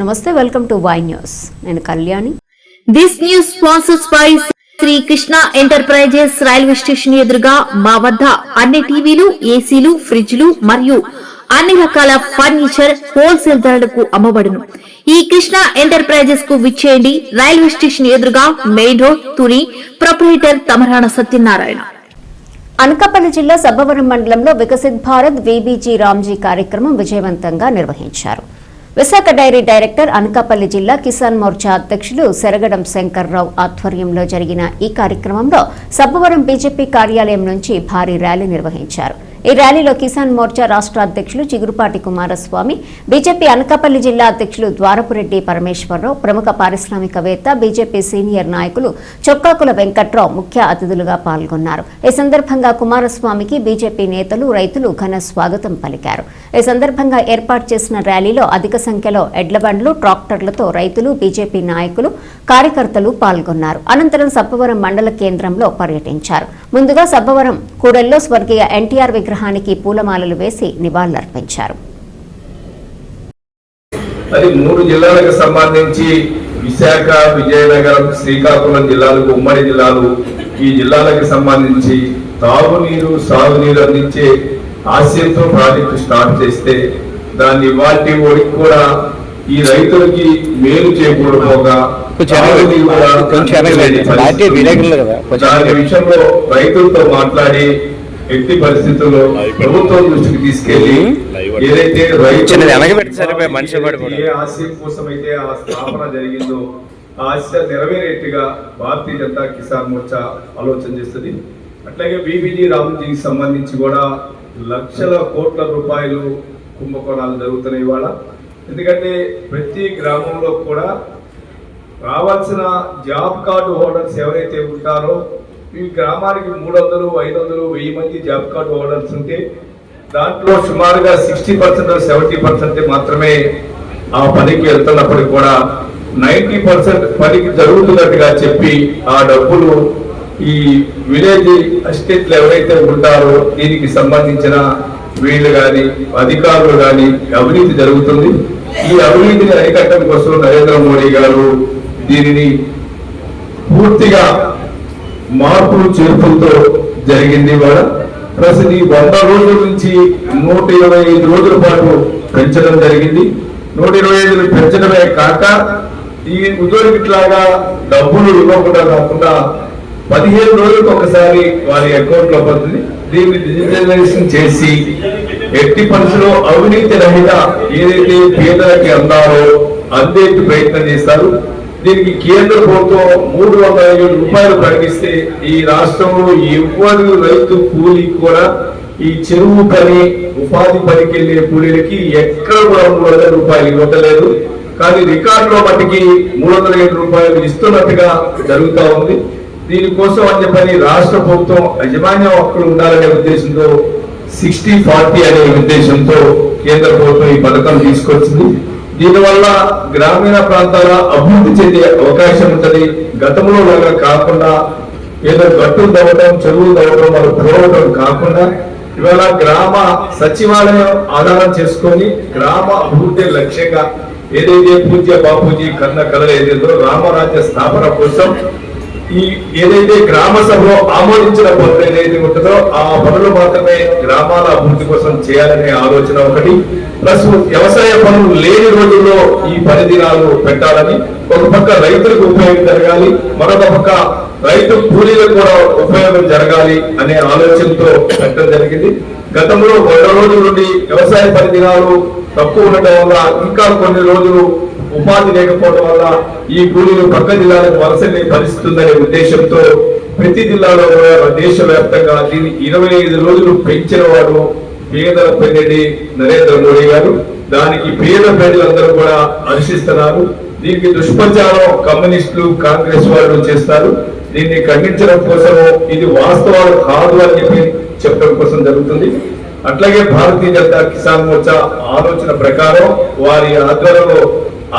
నమస్తే welcome to Y news. నేను Kalyani. This news sponsors by Shri Krishna enterprises railway station ఎదురుగా మా వద్ద అన్ని టీవీలు ఏసీలు ఫ్రిడ్జ్లు మరియు అన్ని రకాల ఫర్నిచర్ హోల్సేల్ ధరలకు అమ్మబడును. ఈ కృష్ణ ఎంటర్ప్రైజెస్కు విచ్చేయండి. రైల్వే స్టేషన్ ఎదురుగా main road Tuni proprietor Tamarana Satyanarayana. Anakapalli జిల్లా సబ్బవరం మండలంలో వికసిత్ భారత్ వీబీజీ రామ్జీ కార్యక్రమం విజయవంతంగా నిర్వహించారు. విశాఖ డైరీ డైరెక్టర్ అనకాపల్లి జిల్లా కిసాన్ మోర్చా అధ్యక్షులు శరగడం శంకర్రావు ఆధ్వర్యంలో జరిగిన ఈ కార్యక్రమంలో సబ్బవరం బీజేపీ కార్యాలయం నుంచి భారీ ర్యాలీ నిర్వహించారు. ఈ ర్యాలీలో కిసాన్ మోర్చా రాష్ట్ర అధ్యక్షులు చిగురుపాటి కుమారస్వామి బీజేపీ అనకాపల్లి జిల్లా అధ్యక్షులు ద్వారపురెడ్డి పరమేశ్వరరావు ప్రముఖ పారిశ్రామికవేత్త బీజేపీ సీనియర్ నాయకులు చొక్కాకుల వెంకట్రావు ముఖ్య అతిథులుగా పాల్గొన్నారు. ఈ సందర్భంగా కుమారస్వామికి బీజేపీ నేతలు రైతులు ఘన స్వాగతం పలికారు. ఈ సందర్భంగా ఏర్పాటు చేసిన ర్యాలీలో అధిక సంఖ్యలో ఎడ్లబండ్లు ట్రాక్టర్లతో రైతులు బీజేపీ నాయకులు కార్యకర్తలు పాల్గొన్నారు. అనంతరం సబ్బవరం మండల కేంద్రంలో పర్యటించారు. ముందుగా సబ్బవరం కూడల్లో స్వర్గీయ ఎన్టీఆర్ విగ్రహానికి పూలమాలలు వేసి నివాళులర్పించారు. అది మూడు జిల్లాలకు సంబంధించి విశాఖ విజయనగరం శ్రీకాకుళం జిల్లాలకు ఉమ్మడి జిల్లాలు ఈ జిల్లాలకు సంబంధించి తాగునీరు సాగునీరు అందించే ఆశయంతో ప్రాజెక్టు స్టార్ట్ చేస్తే దాన్ని వాటి ఒడికి కూడా ఈ రైతులకి మేలు కొంచెం దాని. విషయంలో రైతులతో మాట్లాడి ఎట్టి పరిస్థితుల్లో ప్రభుత్వం దృష్టికి తీసుకెళ్ళి ఏదైతే రైతు. ఏ ఆశయం కోసం అయితే ఆ స్థాపన జరిగిందో ఆ ఆశ నెరవేరేట్టుగా భారతీయ జనతా కిసాన్ మోర్చా ఆలోచన చేస్తుంది. అట్లాగే బీబీజీ రామ్జీకి సంబంధించి కూడా లక్షల కోట్ల రూపాయలు కుంభకోణాలు జరుగుతున్నాయి ఇవాళ. ఎందుకంటే ప్రతి గ్రామంలో కూడా రావాల్సిన జాబ్ కార్డు హోల్డర్స్ ఎవరైతే ఉంటారో ఈ గ్రామానికి మూడు వందలు ఐదు వందలు వెయ్యి మంది జాబ్ కార్డు హోల్డర్స్ ఉంటే దాంట్లో సుమారుగా సిక్స్టీ పర్సెంట్ సెవెంటీ పర్సెంట్ మాత్రమే ఆ పనికి వెళ్తున్నప్పటికి కూడా నైంటీ పర్సెంట్ పనికి జరుగుతున్నట్టుగా చెప్పి ఆ డబ్బులు ఈ విలేజ్ అసిస్టెంట్లు ఎవరైతే ఉంటారో దీనికి సంబంధించిన వీళ్ళు కానీ అధికారులు కానీ అవినీతి జరుగుతుంది. ఈ అవినీతిని అరికట్టడం కోసం నరేంద్ర మోడీ గారు దీనిని పూర్తిగా మార్పులు చేర్పులతో జరిగింది ఇవాళ. ప్రస్తుతం ఈ వంద రోజుల నుంచి నూట ఇరవై ఐదు రోజుల పాటు పెంచడం జరిగింది. నూట ఇరవై ఐదులు పెంచడమే కాక ఈ ఉద్యోగిట్లాగా డబ్బులు ఇవ్వకుండా కాకుండా పదిహేను రోజులకు ఒకసారి వారి అకౌంట్లో పడుతుంది. దీన్ని డిజిటలైజేషన్ చేసి ఎట్టి పరిస్థితిలో అవినీతి రహిత ఏదైతే పేదలకి అందాలో అందేటి ప్రయత్నం చేస్తారు దీనికి కేంద్ర ప్రభుత్వం మూడు వందల ఏడు రూపాయలు ప్రకటిస్తే ఈ రాష్ట్రంలో ఎవ్వరు రైతు కూలి కూడా ఈ చెరువు పని ఉపాధి పనికి వెళ్ళే కూలీలకి ఎక్కడ కూడా మూడు వందల రూపాయలు ఇవ్వటలేదు. కానీ రికార్డులో మట్టికి మూడు వందల ఏడు రూపాయలు ఇస్తున్నట్టుగా జరుగుతూ ఉంది. దీనికోసం అని చెప్పని రాష్ట్ర ప్రభుత్వం యాజమాన్యం హక్కులు ఉండాలనే ఉద్దేశంతో సిక్స్టీ ఫార్టీ అనే ఉద్దేశంతో కేంద్ర ప్రభుత్వం ఈ పథకం తీసుకొచ్చింది. దీనివల్ల గ్రామీణ ప్రాంతాల అభివృద్ధి చెందే అవకాశం ఉంటుంది. గతంలో లాగా కాకుండా ఏదో గట్టు తవ్వడం చెరువులు తవ్వటం వాళ్ళు పోవటం కాకుండా ఇవాళ గ్రామ సచివాలయం ఆధారం చేసుకొని గ్రామ అభివృద్ధి లక్ష్యంగా ఏదైతే పూజ్య బాపూజీ కన్న కళ ఏదేదో రామరాజ్య స్థాపన కోసం ఈ ఏదైతే గ్రామ సభలో ఆమోదించిన పనులు ఏదైతే ఉంటుందో ఆ పనులు మాత్రమే గ్రామాల అభివృద్ధి కోసం చేయాలనే ఆలోచన ఒకటి. ప్లస్ వ్యవసాయ పనులు లేని రోజుల్లో ఈ పని దినాలు పెట్టాలని ఒక పక్క రైతులకు ఉపయోగం జరగాలి మరొక పక్క రైతు కూలీలకు కూడా ఉపయోగం జరగాలి అనే ఆలోచనతో పెట్టడం జరిగింది. గతంలో వంద రోజుల నుండి వ్యవసాయ పని దినాలు తక్కువ ఉండటం వల్ల ఇంకా కొన్ని రోజులు ఉపాధి లేకపోవడం వల్ల ఈ కూలీలు పక్క జిల్లాలకు వలసని పరిస్థితి ఉందనే ఉద్దేశంతో ప్రతి జిల్లాలో కూడా దేశవ్యాప్తంగా దీన్ని ఇరవై ఐదు రోజులు పెంచిన వాడు పేదల పెద్దడి నరేంద్ర మోడీ గారు. దానికి పేద ప్రజలందరూ కూడా హర్షిస్తున్నారు దీనికి దుష్ప్రచారం కమ్యూనిస్టులు కాంగ్రెస్ వాళ్ళు చేస్తారు. దీన్ని ఖండించడం కోసం ఇది వాస్తవాలు కాదు అని చెప్పి చెప్పడం కోసం జరుగుతుంది. అట్లాగే భారతీయ జనతా కిసాన్ మోర్చా ఆలోచన ప్రకారం వారి ఆధ్వర్యంలో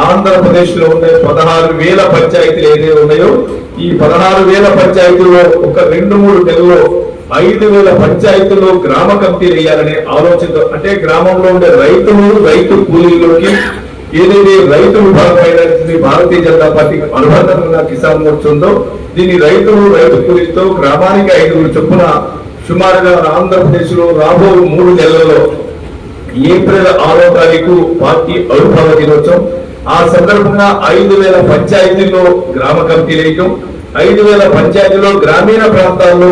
ఆంధ్రప్రదేశ్లో ఉండే పదహారు వేల పంచాయతీలు ఏదైతే ఉన్నాయో ఈ పదహారు వేల పంచాయతీల్లో ఒక రెండు మూడు నెలలో ఐదు వేల పంచాయతీల్లో గ్రామ కమిటీలు వేయాలనే ఆలోచనతో అంటే గ్రామంలో ఉండే రైతులు రైతు కూలీలోకి ఏదైతే రైతు విభాగమైనటువంటి భారతీయ జనతా పార్టీ అనుబంధం కిసాన్ మోర్చా ఉందో దీన్ని రైతులు రైతు కూలీలతో గ్రామానికి ఐదుగురు చొప్పున సుమారుగా ఆంధ్రప్రదేశ్లో రాబో మూడు నెలలలో ఏప్రిల్ ఆరో తారీఖు పార్టీ ఆవిర్భావ దినోత్సవం. ఆ సందర్భంగా ఐదు వేల పంచాయతీల్లో గ్రామ కమిటీలు వేయటం ఐదు వేల పంచాయతీలో గ్రామీణ ప్రాంతాల్లో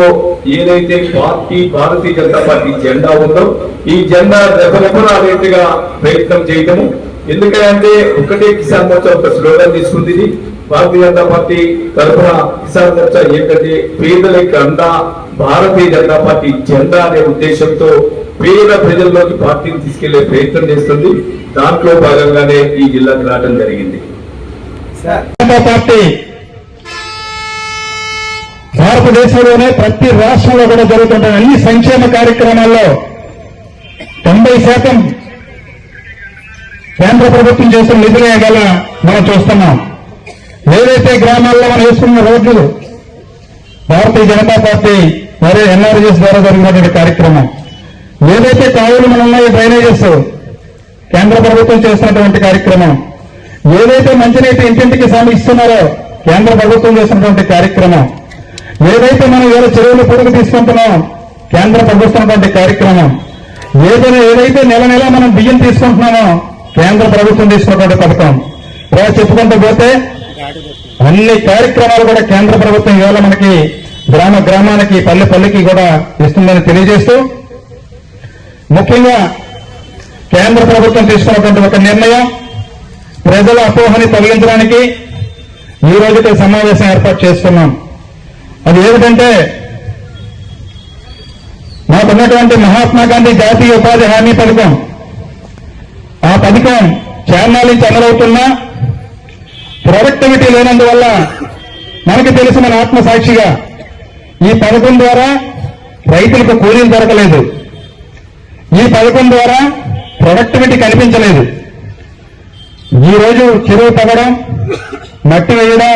ఏదైతే పార్టీ భారతీయ జనతా పార్టీ జెండా ఉందో ఈ జెండా దెబ్బలెబ్బలాడేట్టుగా ప్రయత్నం చేయటము. ఎందుకంటే ఒకటే కిసాన్ మోర్చా ఒక స్లోగన్ తీసుకుంది భారతీయ జనతా పార్టీ తరఫున కిసాన్ మోర్చా ఏంటంటే పేదలకి అండా భారతీయ జనతా పార్టీ జెండా అనే ఉద్దేశంతో పేద ప్రజల్లోకి పార్టీని తీసుకెళ్ళే ప్రయత్నం చేస్తుంది. దాంట్లో భాగంగానే ఈ జిల్లాకు రావడం జరిగింది. పార్టీ భారతదేశంలోనే ప్రతి రాష్ట్రంలో కూడా జరుగుతున్న అన్ని సంక్షేమ కార్యక్రమాల్లో. తొంభై శాతం కేంద్ర ప్రభుత్వం చేసిన నిధులే గల మనం చూస్తున్నాం. ఏదైతే గ్రామాల్లో మనం వేసుకున్న రోడ్లు భారతీయ జనతా పార్టీ మరియు ఎన్ఆర్జీఎస్ ద్వారా జరిగినటువంటి కార్యక్రమం. ఏదైతే కావులు మనం ఉన్నాయి డ్రైనేజెస్ కేంద్ర ప్రభుత్వం చేసినటువంటి కార్యక్రమం. ఏదైతే మంచినీటి ఇంటింటికి స్వామి ఇస్తున్నారో కేంద్ర ప్రభుత్వం చేసినటువంటి కార్యక్రమం. ఏదైతే మనం వేరే చెరువులు పొడుగు తీసుకుంటున్నాం కేంద్ర ప్రభుత్వం కార్యక్రమం. ఏదైనా ఏదైతే నెల నెల మనం బియ్యం తీసుకుంటున్నామో కేంద్ర ప్రభుత్వం తీసుకున్నటువంటి పథకం. ఇలా చెప్పుకుంటూ పోతే అన్ని కార్యక్రమాలు కూడా కేంద్ర ప్రభుత్వం ఇవాళ మనకి గ్రామ గ్రామానికి పల్లె పల్లెకి కూడా ఇస్తుందని తెలియజేస్తూ ముఖ్యంగా కేంద్ర ప్రభుత్వం తీసుకున్నటువంటి ఒక నిర్ణయం. ప్రజల అపోహని తొలగించడానికి ఈ రోజు ఇక్కడ సమావేశం ఏర్పాటు చేస్తున్నాం. అది ఏమిటంటే మాకున్నటువంటి మహాత్మా గాంధీ జాతీయ ఉపాధి హామీ పథకం. ఆ పథకం చాన్నాల నుంచి అమలవుతున్నా ప్రొడక్టివిటీ లేనందువల్ల మనకు తెలిసిన మన ఆత్మసాక్షిగా ఈ పథకం ద్వారా రైతులకు కూలీలు దొరకలేదు. ఈ పథకం ద్వారా ప్రొడక్టివిటీ కనిపించలేదు. ఈ రోజు చెరువు తవ్వడం మట్టి వేయడం